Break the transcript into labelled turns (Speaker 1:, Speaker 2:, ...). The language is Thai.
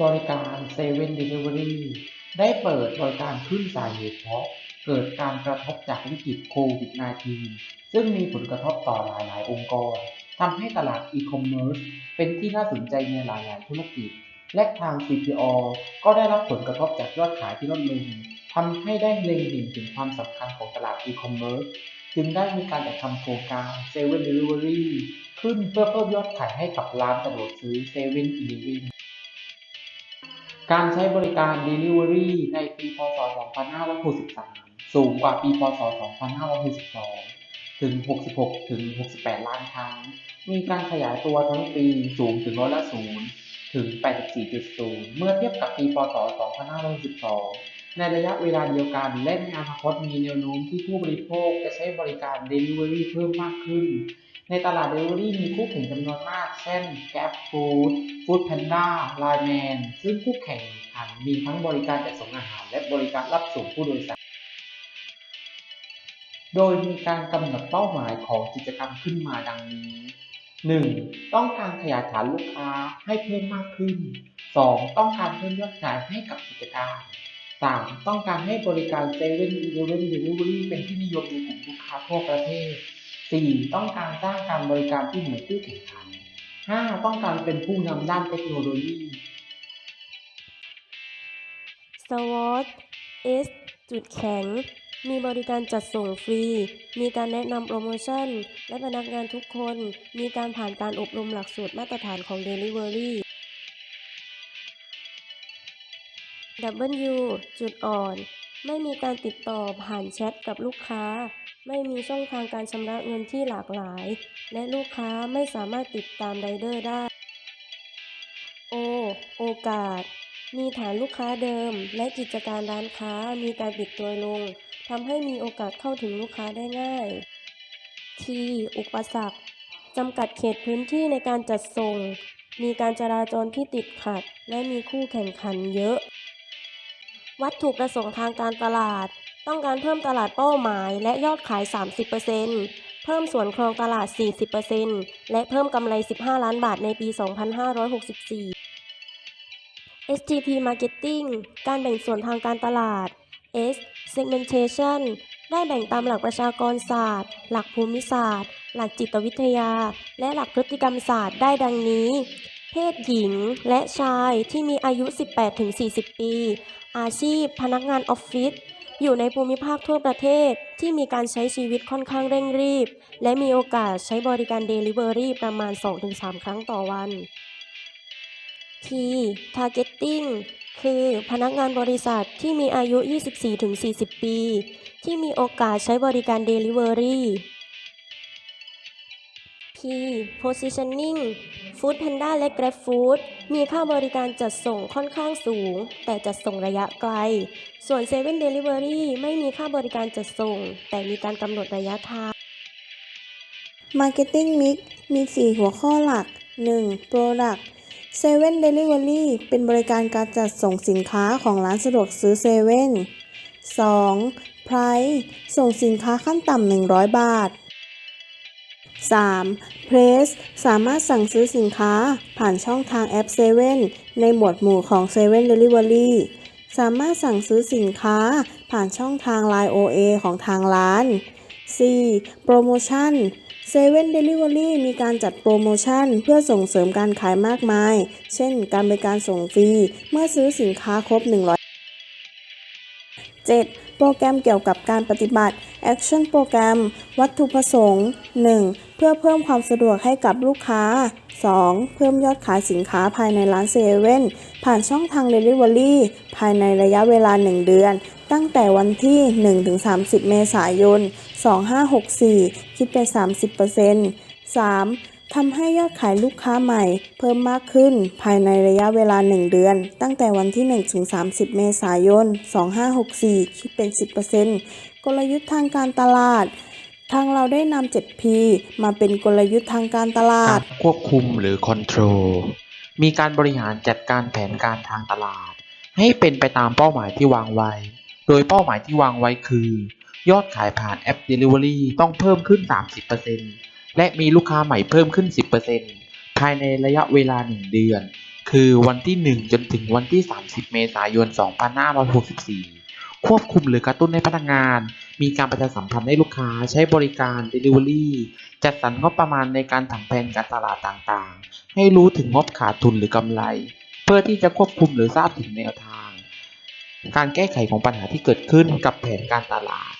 Speaker 1: บริการเซเว่นเดลิเวอรี่ได้เปิดบริการขึ้นสาเหตุเพราะเกิดการกระทบจากวิกฤตโควิด -19 ซึ่งมีผลกระทบต่อหลายๆ องค์กรทำให้ตลาดอีคอมเมิร์ซเป็นที่น่าสนใจในหลาย ๆ ธุรกิจ และทาง CPO ก็ได้รับผลกระทบจากยอดขายที่ลดลงทำให้ได้เล็งเห็นถึงความสำคัญของตลาดอีคอมเมิร์ซจึงได้มีการจัดทำโครงการเซเว่นเดลิเวอรี่ขึ้นเพื่อเพิ่มยอดขายให้กับร้านสะดวกซื้อเซเว่นอีเลฟเว่น การใช้บริการ Delivery ในปีพศ 2563 สูงกว่าปีพศ 2562 ถึง 66 ถึง 68 ล้านครั้ง มีการขยายตัวทั้งปีสูงถึงร้อยละ0ถึง 84.0 เมื่อเทียบกับปีพศ 2562 ในระยะเวลาเดียวกัน และในอนาคตมีแนวโน้มที่ผู้บริโภคจะใช้บริการ Delivery เพิ่มมากขึ้น ในตลาด Delivery มีคู่แข่งจำนวนมาก เช่น Grab Food Foodpanda Line Man ซึ่งคู่แข่งขันมีทั้งบริการจัดส่งอาหาร และบริการรับส่งผู้โดยสาร โดยมีการกำหนดเป้าหมายของกิจกรรมขึ้นมาดังนี้ 1. ต้องการขยายฐานลูกค้าให้เพิ่มมากขึ้น 2. ต้องการเพิ่มยอดขายให้กับกิจการ 3. ต้องการให้บริการเซเว่นอีเลฟเว่นเดลิเวอรี่เป็นที่นิยมในกลุ่มลูกค้าทั่วประเทศ 4. ต้องการสร้างการบริการที่เหนือคู่แข่งขัน 5. ต้องการเป็นผู้นำด้านเทคโนโลยี
Speaker 2: SWOT S จุดแข็ง มีบริการจัดส่งฟรี มีการแนะนำโปรโมชั่น และพนักงานทุกคน มีการผ่านการอบรมหลักสูตรมาตรฐานของ Delivery W จุดอ่อน ไม่มีการติดต่อผ่านแชทกับลูกค้า ไม่มีช่องทางการชำระเงินที่หลากหลาย และลูกค้าไม่สามารถติดตามไรเดอร์ได้ O โอกาส มีฐานลูกค้าเดิม และกิจการร้านค้ามีการปิดตัวลงทำให้มีโอกาสเข้าถึงลูกค้าได้ง่าย T อุปสรรคจำกัดเขตพื้นที่ในการจัดส่ง มีการจราจรที่ติดขัด และมีคู่แข่งขันเยอะ วัตถุประสงค์ทางการตลาด ต้องการเพิ่มตลาดเป้าหมาย และยอดขาย 30%เพิ่มส่วนครองตลาด 40%และเพิ่มกำไร 15 ล้านบาทในปี 2564 STP Marketing การแบ่งส่วนทางการตลาด S Segmentation ได้แบ่งตามหลักประชากรศาสตร์ หลักภูมิศาสตร์ หลักจิตวิทยา และหลักพฤติกรรมศาสตร์ได้ดังนี้ เพศหญิงและชายที่มีอายุ 18-40 ปี อาชีพพนักงานออฟฟิศ อยู่ในภูมิภาคทั่วประเทศที่มีการใช้ชีวิตค่อนข้างเร่งรีบ และมีโอกาสใช้บริการ Delivery ประมาณ 2-3 ครั้งต่อวัน T Targeting คือพนักงานบริษัทที่มีอายุ 24-40 ปี ที่มีโอกาสใช้บริการ Delivery P Positioning Foodpanda และ GrabFood มีค่าบริการจัดส่งค่อนข้างสูง แต่จัดส่งระยะไกล ส่วน7 Delivery ไม่มีค่าบริการจัดส่ง แต่มีการกำหนดระยะทาง
Speaker 3: Marketing Mix มี 4 หัวข้อหลัก 1. Product 7 Delivery เป็นบริการการจัดส่งสินค้าของร้านสะดวกซื้อ7 2. Price ส่งสินค้าขั้นต่ำ 100 บาท 3. Press สามารถสั่งซื้อสินค้าผ่านช่องทางแอป7ในหมวดหมู่ของ7 Delivery สามารถสั่งซื้อสินค้าผ่านช่องทาง Line OA ของทางร้าน 4. โปรโมชั่น7 Delivery มีการจัดโปรโมชั่นเพื่อส่งเสริมการขายมากมาย เช่น การบริการส่งฟรี เมื่อซื้อสินค้าครบ 100 7. โปรแกรมเกี่ยวกับการปฏิบัติ Action โปรแกรมวัตถุประสงค์ 1. เพื่อเพิ่มความสะดวกให้กับลูกค้า 2. เพิ่มยอดขายสินค้าภายในร้านเซเว่นผ่านช่องทาง Delivery ภายในระยะเวลา 1 เดือน ตั้งแต่วันที่ 1-30 เมษายน 2564 คิดเป็น 30% 3. ทำให้ยอดขายลูกค้าใหม่ เพิ่มมากขึ้นภายในระยะเวลา 1 เดือน ตั้งแต่วันที่1-30 เมษายน 2564 คิดเป็น 10%กลยุทธ์ทางการตลาด ทางเราได้นำ 7P มาเป็นกลยุทธ์ทางการตลาด
Speaker 1: ควบคุมหรือ control มีการบริหารจัดการแผนการทางตลาด ให้เป็นไปตามเป้าหมายที่วางไว้ โดยเป้าหมายที่วางไว้คือ ยอดขายผ่านแอป Delivery ต้องเพิ่มขึ้น 30% และมีลูกค้าใหม่เพิ่มขึ้น 10%ภายในระยะเวลา 1 เดือน คือวันที่ 1 จนถึงวันที่ 30 เมษายน 2564 ควบคุมหรือกระตุ้นให้พนักงาน มีการประชาสัมพันธ์ให้ลูกค้าใช้บริการ Delivery จัดสรรงบประมาณในการทำแผนการตลาดต่างๆ ให้รู้ถึงงบขาดทุนหรือกำไร เพื่อที่จะควบคุมหรือทราบถึงแนวทาง การแก้ไขของปัญหาที่เกิดขึ้นกับแผนการตลาด